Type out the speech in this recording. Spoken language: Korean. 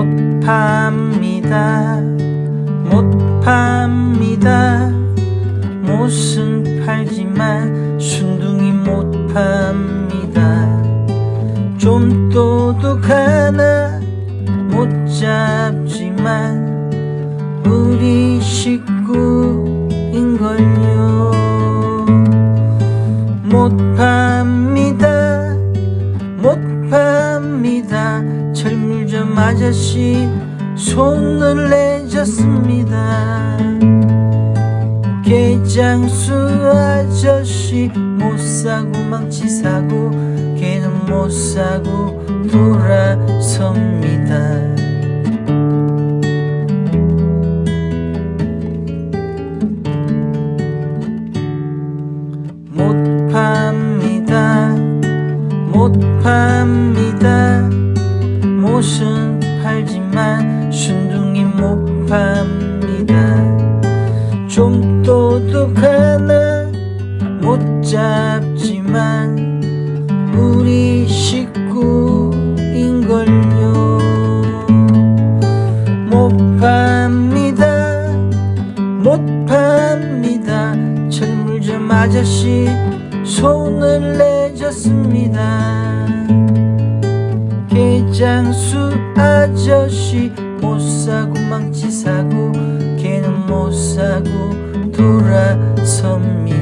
못 팝니다. 못 팝니다. 못은 팔지만 순둥이 못 팝니다. 좀 도둑하나 못 잡지만 우리 식구인걸요. 못 팝니다. 못 팝니다. 아저씨 손을 내줬습니다. 개장수 아저씨 못 사고 망치 사고 걔는 못 사고 돌아섭니다. 못 팝니다. 못 팝니다 못 팝니다. 좀 똑똑하나 못 잡지만 우리 식구인걸요. 못 팝니다. 못 팝니다. 철물점 아저씨 손을 내줬습니다. 개장수 아저씨 못사 고 망치 사고 걔는 못 사고 돌아섭니다